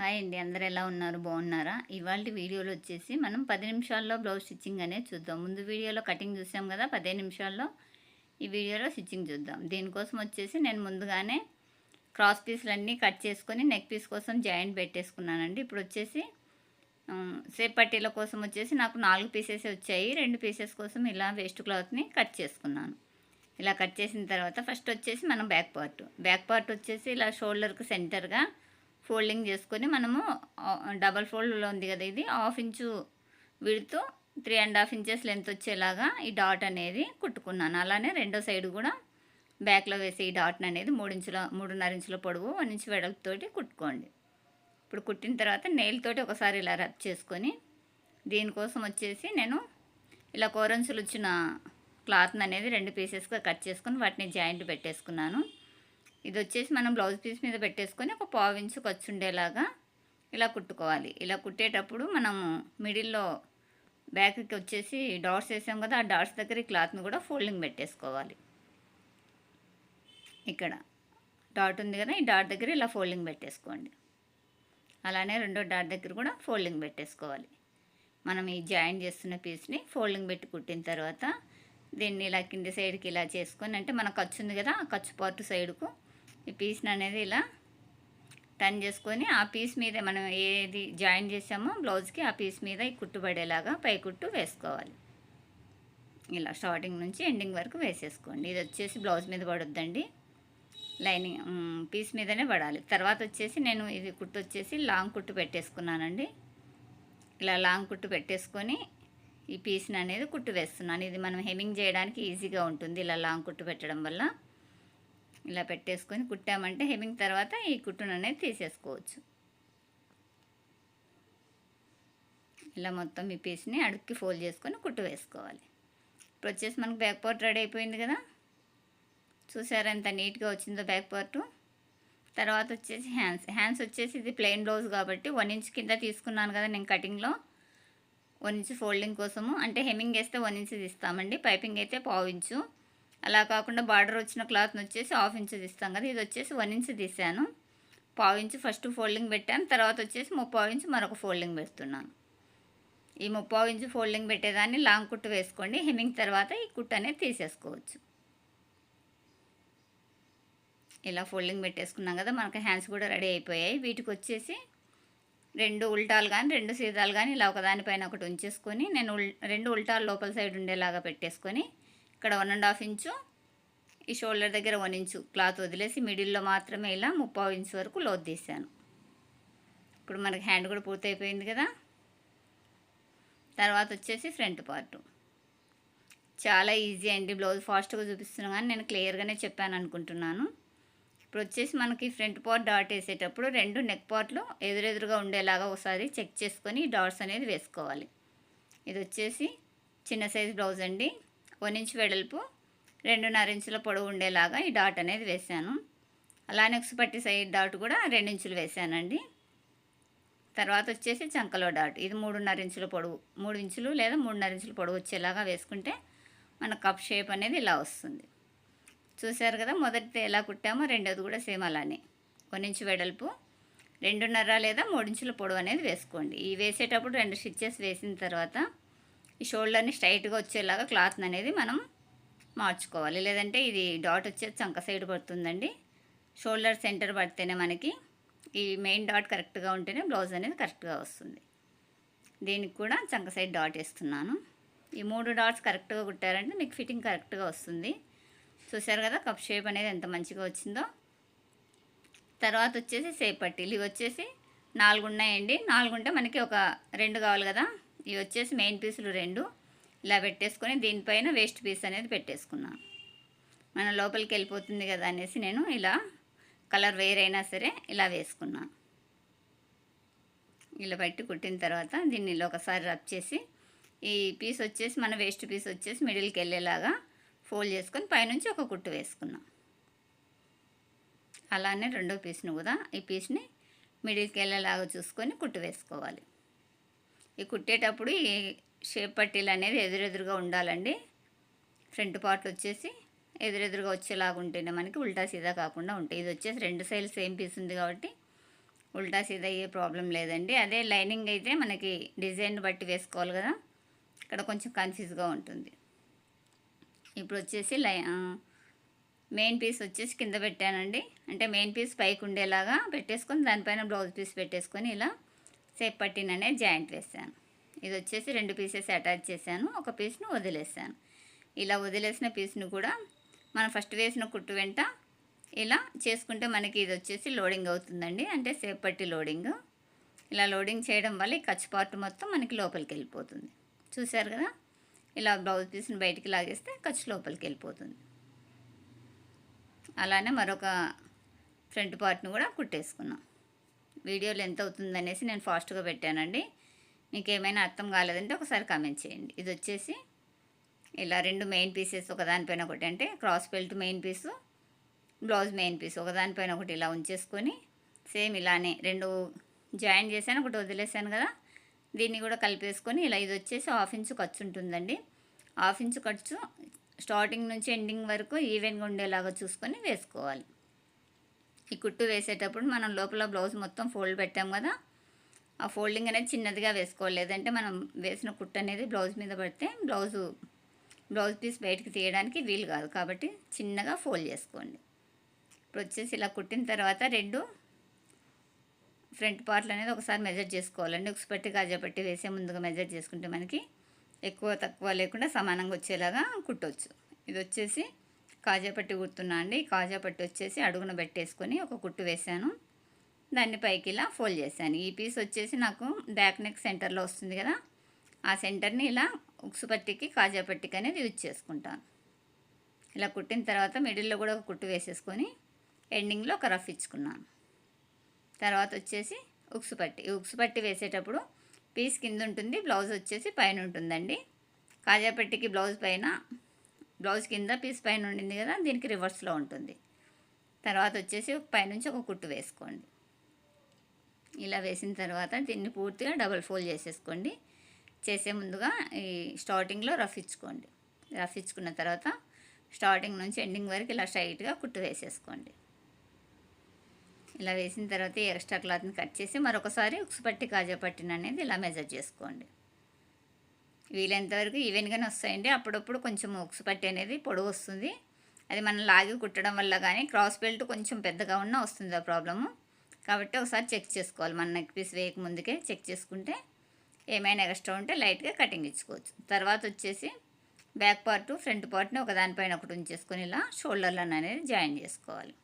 Hi అండి అందరు ఎలా ఉన్నారు? బాగున్నారా? ఇవాళ వీడియోలో వచ్చేసి మనం పది నిమిషాల్లో బ్లౌజ్ స్టిచ్చింగ్ అనేది చూద్దాం. ముందు వీడియోలో కటింగ్ చూసాం కదా పదిహేను నిమిషాల్లో ఈ వీడియోలో స్టిచ్చింగ్ చూద్దాం. దీనికోసం వచ్చేసి నేను ముందుగానే క్రాస్ పీస్లన్నీ కట్ చేసుకొని నెక్ పీస్ కోసం జాయింట్ పెట్టేసుకున్నానండి. ఇప్పుడు వచ్చేసి సేపట్టీల సేప్ పట్టీల కోసం వచ్చేసి నాకు నాలుగు పీసెస్ వచ్చాయి. రెండు పీసెస్ కోసం ఇలా వేస్ట్ క్లాత్ని కట్ చేసుకున్నాను. ఇలా కట్ చేసిన తర్వాత ఫస్ట్ వచ్చేసి మనం బ్యాక్ పార్ట్. బ్యాక్ పార్ట్ వచ్చేసి ఇలా షోల్డర్కి సెంటర్గా ఫోల్డింగ్ చేసుకొని మనము డబల్ ఫోల్డ్లో ఉంది కదా ఇది half inch విడుతూ three and half inches length వచ్చేలాగా ఈ డాట్ అనేది కుట్టుకున్నాను. అలానే రెండో సైడ్ కూడా బ్యాక్లో వేసే ఈ డాట్ని అనేది మూడు ఇంచుల మూడున్నర ఇంచుల పొడవు వన్ ఇంచు వెడల్పుతోటి కుట్టుకోండి. ఇప్పుడు కుట్టిన తర్వాత నెయిల్ ఒకసారి ఇలా రబ్ చేసుకొని దీనికోసం వచ్చేసి నేను ఇలా కోరంచులు వచ్చిన క్లాత్ అనేది రెండు పీసెస్గా కట్ చేసుకొని వాటిని జాయింట్ పెట్టేసుకున్నాను. ఇది వచ్చేసి మనం బ్లౌజ్ పీస్ మీద పెట్టేసుకొని ఒక పావించు ఖర్చు ఉండేలాగా ఇలా కుట్టుకోవాలి. ఇలా కుట్టేటప్పుడు మనము మిడిల్లో బ్యాక్కి వచ్చేసి డాట్స్ వేసాం కదా ఆ డాట్స్ దగ్గర ఈ క్లాత్ని కూడా ఫోల్డింగ్ పెట్టేసుకోవాలి. ఇక్కడ డాట్ ఉంది కదా ఈ డాట్ దగ్గర ఇలా ఫోల్డింగ్ పెట్టేసుకోండి. అలానే రెండో డాట్ దగ్గర కూడా ఫోల్డింగ్ పెట్టేసుకోవాలి. మనం ఈ జాయిన్ చేస్తున్న పీస్ని ఫోల్డింగ్ పెట్టి కుట్టిన తర్వాత దీన్ని ఇలా కింది సైడ్కి ఇలా చేసుకొని అంటే మన ఖర్చు ఉంది కదా ఆ ఖర్చు పార్ట్ సైడ్కు ఈ పీస్ని అనేది ఇలా టర్న్ చేసుకొని ఆ పీస్ మీద మనం ఏది జాయిన్ చేసామో బ్లౌజ్కి ఆ పీస్ మీద ఈ కుట్టు పడేలాగా పై కుట్టు వేసుకోవాలి. ఇలా స్టార్టింగ్ నుంచి ఎండింగ్ వరకు వేసేసుకోండి. ఇది వచ్చేసి బ్లౌజ్ మీద పడొద్దండి. లైనింగ్ పీస్ మీదనే పడాలి. తర్వాత వచ్చేసి నేను ఇది కుట్టు వచ్చేసి లాంగ్ కుట్టు పెట్టేసుకున్నానండి. ఇలా లాంగ్ కుట్టు పెట్టేసుకొని ఈ పీస్ని అనేది కుట్టు వేస్తున్నాను. ఇది మనం హెమింగ్ చేయడానికి ఈజీగా ఉంటుంది. ఇలా లాంగ్ కుట్టు పెట్టడం వల్ల ఇలా పెట్టేసుకొని కుట్టామంటే హెమింగ్ తర్వాత ఈ కుట్టును అనేది తీసేసుకోవచ్చు. ఇలా మొత్తం ఈ పీస్ని అడుక్కి ఫోల్డ్ చేసుకొని కుట్టు వేసుకోవాలి. ఇప్పుడు వచ్చేసి మనకు బ్యాక్ పార్ట్ రెడీ అయిపోయింది కదా? చూసారా ఎంత నీట్గా వచ్చిందో బ్యాక్ పార్ట్? తర్వాత వచ్చేసి హ్యాండ్స్. హ్యాండ్స్ వచ్చేసి ఇది ప్లెయిన్ బ్లౌజ్ కాబట్టి వన్ ఇంచ్ కింద తీసుకున్నాను కదా నేను కటింగ్లో. వన్ ఇంచ్ ఫోల్డింగ్ కోసము. అంటే హెమ్మింగ్ వేస్తే వన్ ఇంచ్ తీస్తామండి పైపింగ్ అయితే పావు ఇంచు. అలా కాకుండా బార్డర్ వచ్చిన క్లాత్ని వచ్చేసి హాఫ్ ఇంచ్ తీస్తాం కదా ఇది వచ్చేసి వన్ ఇంచ్ తీసాను. పావు ఇంచు ఫస్ట్ ఫోల్డింగ్ పెట్టాను తర్వాత వచ్చేసి ముప్పావు ఇంచు మరొక ఫోల్డింగ్ పెడుతున్నాను. ఈ ముప్పావు ఇంచ్ ఫోల్డింగ్ పెట్టేదాన్ని లాంగ్ కుట్టు వేసుకోండి హెమ్మింగ్ తర్వాత ఈ కుట్టు అనేది తీసేసుకోవచ్చు. ఇలా ఫోల్డింగ్ పెట్టేసుకున్నాం కదా మనకి హ్యాండ్స్ కూడా రెడీ అయిపోయాయి. వీటికి వచ్చేసి రెండు ఉల్టాలు కానీ రెండు సీతాలు కానీ ఇలా ఒకదానిపైన ఒకటి ఉంచేసుకొని నేను రెండు ఉల్టాలు లోపల సైడ్ ఉండేలాగా పెట్టేసుకొని ఇక్కడ వన్ అండ్ హాఫ్ ఇంచు ఈ షోల్డర్ దగ్గర వన్ ఇంచు క్లాత్ వదిలేసి మిడిల్లో మాత్రమే ఇలా ముప్పావు ఇంచు వరకు లోతు తీసాను. ఇప్పుడు మనకి హ్యాండ్ కూడా పూర్తయిపోయింది కదా. తర్వాత వచ్చేసి ఫ్రంట్ పార్ట్ చాలా ఈజీ అండి. బ్లౌజ్ ఫాస్ట్గా చూపిస్తున్నాను కానీ నేను క్లియర్గానే చెప్పాను అనుకుంటున్నాను. ఇప్పుడు వచ్చేసి మనకి ఫ్రంట్ పార్ట్ డాట్ వేసేటప్పుడు రెండు నెక్ పార్ట్లు ఎదురెదురుగా ఉండేలాగా ఒకసారి చెక్ చేసుకొని డాట్స్ అనేది వేసుకోవాలి. ఇది వచ్చేసి చిన్న సైజ్ బ్లౌజ్ అండి. వన్ ఇంచ్ వెడల్పు రెండున్నర ఇంచుల పొడవు ఉండేలాగా ఈ డాట్ అనేది వేసాను అలానే పట్టి సైడ్ డాట్ కూడా రెండు ఇంచులు వేసానండి తర్వాత వచ్చేసి చంకలో డాట్. ఇది మూడున్నర ఇంచుల పొడవు మూడు ఇంచులు లేదా మూడున్నర ఇంచుల పొడవు వచ్చేలాగా వేసుకుంటే మన కప్ షేప్ అనేది ఇలా వస్తుంది. చూశారు కదా మొదటిది ఎలా కుట్టామో రెండోది కూడా సేమ్ అలానే. వన్ ఇంచు వెడల్పు రెండున్నర లేదా మూడించుల పొడవు అనేది వేసుకోండి. ఈ వేసేటప్పుడు రెండు స్టిచ్చెస్ వేసిన తర్వాత ఈ షోల్డర్ని స్ట్రైట్గా వచ్చేలాగా క్లాత్ అనేది మనం మార్చుకోవాలి. లేదంటే ఇది డాట్ వచ్చేసి చంక సైడ్ పడుతుందండి. షోల్డర్ సెంటర్ పడితేనే మనకి ఈ మెయిన్ డాట్ కరెక్ట్గా ఉంటేనే బ్లౌజ్ అనేది కరెక్ట్గా వస్తుంది. దీనికి కూడా చంక సైడ్ డాట్ వేస్తున్నాను. ఈ మూడు డాట్స్ కరెక్ట్గా కుట్టారంటే మీకు ఫిట్టింగ్ కరెక్ట్గా వస్తుంది. చూసారు కదా కప్ షేప్ అనేది ఎంత మంచిగా వచ్చిందో. తర్వాత వచ్చేసి సేప్ ఇవి వచ్చేసి నాలుగు ఉన్నాయండి. నాలుగు ఉంటే మనకి ఒక రెండు కావాలి కదా. ఇవి వచ్చేసి మెయిన్ పీసులు రెండు. ఇలా పెట్టేసుకొని దీనిపైన వేస్ట్ పీస్ అనేది పెట్టేసుకున్నాను మన లోపలికి వెళ్ళిపోతుంది కదా అనేసి నేను ఇలా కలర్ వేరైనా సరే ఇలా వేసుకున్నాను ఇలా పెట్టి కుట్టిన తర్వాత దీన్ని ఇలా ఒకసారి రబ్ చేసి ఈ పీస్ వచ్చేసి మన వేస్ట్ పీస్ వచ్చేసి మిడిల్కి వెళ్ళేలాగా ఫోల్డ్ చేసుకొని పైనుంచి ఒక కుట్టు వేసుకున్నాం. అలానే రెండో పీస్ని కూడా ఈ పీస్ని మిడిల్కి వెళ్ళేలాగా చూసుకొని కుట్టు వేసుకోవాలి. ఈ కుట్టేటప్పుడు ఈ షేప్ పట్టీలు అనేది ఎదురెదురుగా ఉండాలండి. ఫ్రంట్ పార్ట్ వచ్చేసి ఎదురెదురుగా వచ్చేలాగా ఉంటేనే మనకి ఉల్టా సీదా కాకుండా ఉంటాయి. ఇది వచ్చేసి రెండు సైడ్లు సేమ్ పీస్ ఉంది కాబట్టి ఉల్టా సీదా అయ్యే ప్రాబ్లం లేదండి. అదే లైనింగ్ అయితే మనకి డిజైన్ బట్టి వేసుకోవాలి కదా. ఇక్కడ కొంచెం కన్ఫ్యూజ్గా ఉంటుంది. ఇప్పుడు వచ్చేసి లై మెయిన్ పీస్ వచ్చేసి కింద పెట్టానండి. అంటే మెయిన్ పీస్ పైకి ఉండేలాగా పెట్టేసుకొని దానిపైన బ్లౌజ్ పీస్ పెట్టేసుకొని ఇలా సేపట్టిననే జాయింట్ వేసాను ఇది వచ్చేసి రెండు పీసెస్ అటాచ్ చేశాను. ఒక పీస్ను వదిలేసాను ఇలా వదిలేసిన పీస్ను కూడా మనం ఫస్ట్ వేసిన కుట్టు వెంట ఇలా చేసుకుంటే మనకి ఇది వచ్చేసి లోడింగ్ అవుతుందండి. అంటే సేపట్టి పట్టి లోడింగ్ ఇలా లోడింగ్ చేయడం వల్ల ఈ ఖర్చు పార్ట్ మొత్తం మనకి లోపలికి వెళ్ళిపోతుంది. చూశారు కదా? ఇలా బ్లౌజ్ పీస్ని బయటికి లాగేస్తే ఖర్చు లోపలికి వెళ్ళిపోతుంది. అలానే మరొక ఫ్రంట్ పార్ట్ని కూడా కుట్టేసుకున్నాం. వీడియోలు ఎంత అవుతుందనేసి నేను ఫాస్ట్గా పెట్టానండి. మీకు ఏమైనా అర్థం కాలేదంటే ఒకసారి కామెంట్ చేయండి. ఇది వచ్చేసి ఇలా రెండు మెయిన్ పీసెస్ ఒకదానిపైన ఒకటి అంటే cross belt main piece blouse main piece ఒకదానిపైన ఒకటి ఇలా ఉంచేసుకొని సేమ్ ఇలానే రెండు జాయిన్ చేశాను ఒకటి వదిలేసాను కదా. దీన్ని కూడా కలిపేసుకొని ఇలా ఇది వచ్చేసి హాఫ్ ఇంచు ఖర్చు ఉంటుందండి. హాఫ్ ఇంచు ఖర్చు స్టార్టింగ్ నుంచి ఎండింగ్ వరకు ఈవెన్గా ఉండేలాగా చూసుకొని వేసుకోవాలి. ఈ కుట్టు వేసేటప్పుడు మనం లోపల బ్లౌజ్ మొత్తం ఫోల్డ్ పెట్టాం కదా ఆ ఫోల్డింగ్ అనేది చిన్నదిగా వేసుకోవాలి. లేదంటే మనం వేసిన కుట్టు అనేది బ్లౌజ్ మీద పడితే బ్లౌజు బ్లౌజ్ పీస్ బయటకు తీయడానికి వీలు కాదు. కాబట్టి చిన్నగా ఫోల్డ్ చేసుకోండి. ఇప్పుడు వచ్చేసి ఇలా కుట్టిన తర్వాత రెండు ఫ్రంట్ పార్ట్లు అనేది ఒకసారి మెజర్ చేసుకోవాలండి. ఉక్సుపట్టి కాజాపట్టి వేసే ముందుగా మెజర్ చేసుకుంటే మనకి ఎక్కువ తక్కువ లేకుండా సమానంగా వచ్చేలాగా కుట్టవచ్చు ఇది వచ్చేసి కాజాపట్టి కుడుతున్నా అండి. కాజాపట్టి వచ్చేసి అడుగున పెట్టేసుకొని ఒక కుట్టు వేసాను దాన్ని పైకి ఇలా ఫోల్డ్ చేశాను. ఈ పీస్ వచ్చేసి నాకు బ్యాక్ నెక్ సెంటర్లో వస్తుంది కదా. ఆ సెంటర్ని ఇలా ఉక్సు పట్టికి కాజా పట్టికి అనేది యూజ్ చేసుకుంటాను. ఇలా కుట్టిన తర్వాత మిడిల్లో కూడా ఒక కుట్టు వేసేసుకొని ఎండింగ్లో ఒక రఫ్ ఇచ్చుకున్నాను. తర్వాత వచ్చేసి ఉక్సు పట్టి. ఉక్సు పట్టి వేసేటప్పుడు పీస్ కింద ఉంటుంది బ్లౌజ్ వచ్చేసి పైన ఉంటుందండి. కాజాపట్టికి బ్లౌజ్ పైన బ్లౌజ్ కింద పీస్ పైన ఉండింది కదా దీనికి రివర్స్లో ఉంటుంది. తర్వాత వచ్చేసి పైనుంచి ఒక కుట్టు వేసుకోండి. ఇలా వేసిన తర్వాత దీన్ని పూర్తిగా డబల్ ఫోల్డ్ చేసేసుకోండి. చేసే ముందుగా ఈ స్టార్టింగ్లో రఫ్ ఇచ్చుకోండి. రఫ్ ఇచ్చుకున్న తర్వాత స్టార్టింగ్ నుంచి ఎండింగ్ వరకు ఇలా స్ట్రైట్గా కుట్టు వేసేసుకోండి. ఇలా వేసిన తర్వాత ఎక్స్ట్రా క్లాత్ని కట్ చేసి మరొకసారి ఉక్సుపట్టి కాజా పట్టిన అనేది ఇలా మెజర్ చేసుకోండి. వీలైనంత వరకు ఈవెన్గానే వస్తాయండి. అప్పుడప్పుడు కొంచెం ఉక్సు పట్టి అనేది పొడవు వస్తుంది. అది మనం లాగి కుట్టడం వల్ల కానీ క్రాస్ బెల్ట్ కొంచెం పెద్దగా ఉన్నా వస్తుంది ఆ ప్రాబ్లము. కాబట్టి ఒకసారి చెక్ చేసుకోవాలి. మన నెక్ పీస్ వేయక ముందుకే చెక్ చేసుకుంటే ఏమైనా ఎక్స్ట్రా ఉంటే లైట్గా కటింగ్ ఇచ్చుకోవచ్చు. తర్వాత వచ్చేసి బ్యాక్ పార్ట్ ఫ్రంట్ పార్ట్ని ఒక దానిపైన ఒకటి ఉంచేసుకొని ఇలా షోల్డర్లను అనేది జాయిన్ చేసుకోవాలి.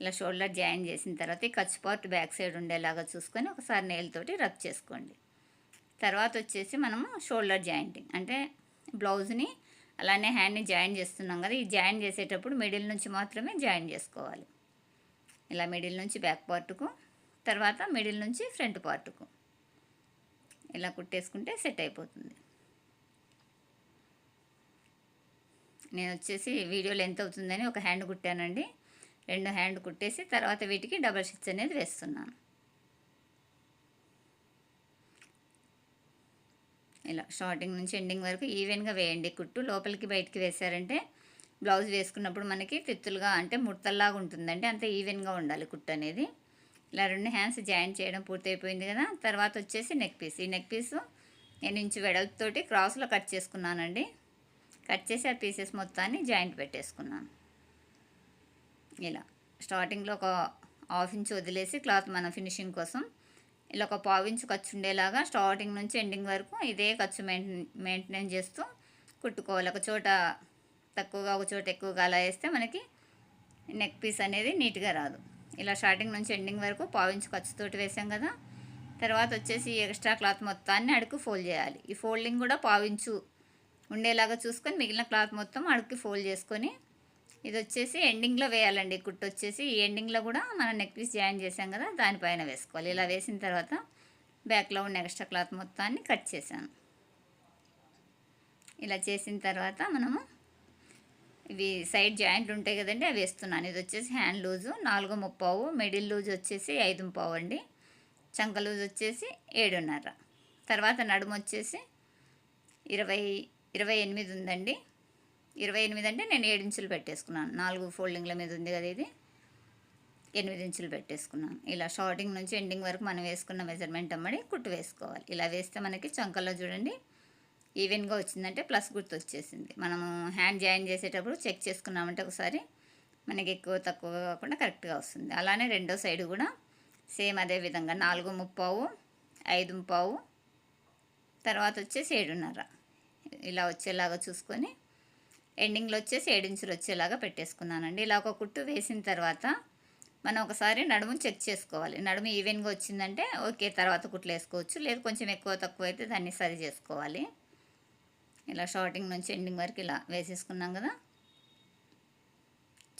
ఇలా షోల్డర్ జాయిన్ చేసిన తర్వాత ఈ ఖర్చు పార్ట్ బ్యాక్ సైడ్ ఉండేలాగా చూసుకొని ఒకసారి నేలతోటి రబ్ చేసుకోండి. తర్వాత వచ్చేసి మనము షోల్డర్ జాయింటింగ్. అంటే బ్లౌజ్ని అలానే హ్యాండ్ని జాయిన్ చేస్తున్నాం కదా ఈ జాయిన్ చేసేటప్పుడు మిడిల్ నుంచి మాత్రమే జాయిన్ చేసుకోవాలి. ఇలా మిడిల్ నుంచి బ్యాక్ పార్ట్కు తర్వాత మిడిల్ నుంచి ఫ్రంట్ పార్ట్కు. ఇలా కుట్టేసుకుంటే సెట్ అయిపోతుంది. నేను వచ్చేసి వీడియోలో ఎంత అవుతుందని ఒక హ్యాండ్ కుట్టానండి. రెండు హ్యాండ్ కుట్టేసి తర్వాత వీటికి డబల్ స్టిచ్ అనేది వేస్తున్నాను. ఇలా స్టార్టింగ్ నుంచి ఎండింగ్ వరకు ఈవెన్గా వేయండి. కుట్టు లోపలికి బయటికి వేసారంటే బ్లౌజ్ వేసుకున్నప్పుడు మనకి తిత్తులుగా అంటే ముడతల్లాగా ఉంటుందండి. అంత ఈవెన్గా ఉండాలి కుట్టు అనేది. ఇలా రెండు హ్యాండ్స్ జాయిన్ చేయడం పూర్తయిపోయింది కదా. తర్వాత వచ్చేసి నెక్ పీస్ ఈ నెక్ పీసు నేను ఇంచు వెడల్పుతోటి క్రాస్లో కట్ చేసుకున్నానండి. కట్ చేసి ఆ పీసెస్ మొత్తాన్ని జాయింట్ పెట్టేసుకున్నాను. ఇలా స్టార్టింగ్లో ఒక హాఫ్ ఇంచ్ వదిలేసి క్లాత్ మన ఫినిషింగ్ కోసం ఇలా ఒక పావించు ఖర్చు ఉండేలాగా స్టార్టింగ్ నుంచి ఎండింగ్ వరకు ఇదే ఖర్చు మెయింటైన్ మెయింటైన్ చేస్తూ కుట్టుకోవాలి. ఒక చోట తక్కువగా ఒక చోట ఎక్కువగా అలా వేస్తే మనకి నెక్ పీస్ అనేది నీట్గా రాదు. ఇలా స్టార్టింగ్ నుంచి ఎండింగ్ వరకు పావించు ఖర్చుతోటి వేసాం కదా. తర్వాత వచ్చేసి ఎక్స్ట్రా క్లాత్ మొత్తాన్ని అడుగు ఫోల్డ్ చేయాలి. ఈ ఫోల్డింగ్ కూడా పావించు ఉండేలాగా చూసుకొని మిగిలిన క్లాత్ మొత్తం అడుగుకి ఫోల్డ్ చేసుకొని ఇది వచ్చేసి ఎండింగ్లో వేయాలండి. కుట్టు వచ్చేసి ఈ ఎండింగ్లో కూడా మనం నెక్ పీస్ జాయిన్ చేసాం కదా దానిపైన వేసుకోవాలి. ఇలా వేసిన తర్వాత బ్యాక్లో ఉన్న ఎక్స్ట్రా క్లాత్ మొత్తాన్ని కట్ చేశాను. ఇలా చేసిన తర్వాత మనము ఇవి సైడ్ జాయింట్ ఉంటాయి కదండి అవి వేస్తున్నాను. ఇది వచ్చేసి హ్యాండ్ లూజు నాలుగు ముప్పావు మిడిల్ లూజ్ వచ్చేసి ఐదు ముప్పావు అండి. చంక లూజ్ వచ్చేసి ఏడున్నర. తర్వాత నడుము వచ్చేసి ఇరవై ఇరవై ఎనిమిది ఉందండి. ఇరవై ఎనిమిది అంటే నేను ఏడు ఇంచులు పెట్టేసుకున్నాను. నాలుగు ఫోల్డింగ్ల మీద ఉంది కదా ఇది. ఎనిమిది ఇంచులు పెట్టేసుకున్నాను. ఇలా షార్టింగ్ నుంచి ఎండింగ్ వరకు మనం వేసుకున్న మెజర్మెంట్ అమ్మడి కుట్టు వేసుకోవాలి. ఇలా వేస్తే మనకి చొంకల్లో చూడండి ఈవెన్గా వచ్చిందంటే ప్లస్ గుర్తు వచ్చేసింది మనము హ్యాండ్ జాయిన్ చేసేటప్పుడు చెక్ చేసుకున్నామంటే ఒకసారి మనకి ఎక్కువ తక్కువ కాకుండా కరెక్ట్గా వస్తుంది. అలానే రెండో సైడ్ కూడా సేమ్ అదే విధంగా నాలుగు ముప్పావు ఐదు ముప్పావు తర్వాత వచ్చేసి ఏడున్నర. ఇలా వచ్చేలాగా చూసుకొని ఎండింగ్లో వచ్చేసి ఏడించులు వచ్చేలాగా పెట్టేసుకున్నానండి. ఇలా ఒక కుట్టు వేసిన తర్వాత మనం ఒకసారి నడుము చెక్ చేసుకోవాలి. నడుము ఈవెన్గా వచ్చిందంటే ఓకే తర్వాత కుట్లు వేసుకోవచ్చు. లేదు కొంచెం ఎక్కువ తక్కువ అయితే దాన్ని సరి చేసుకోవాలి. ఇలా షార్టింగ్ నుంచి ఎండింగ్ వరకు ఇలా వేసేసుకున్నాం కదా.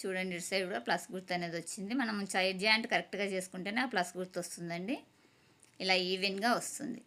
చూడండి ఇటు సైడ్ కూడా ప్లస్ గుర్తు అనేది వచ్చింది. మనం సైడ్ జాయింట్ కరెక్ట్గా చేసుకుంటేనే ఆ ప్లస్ గుర్తు వస్తుందండి ఇలా ఈవెన్గా వస్తుంది.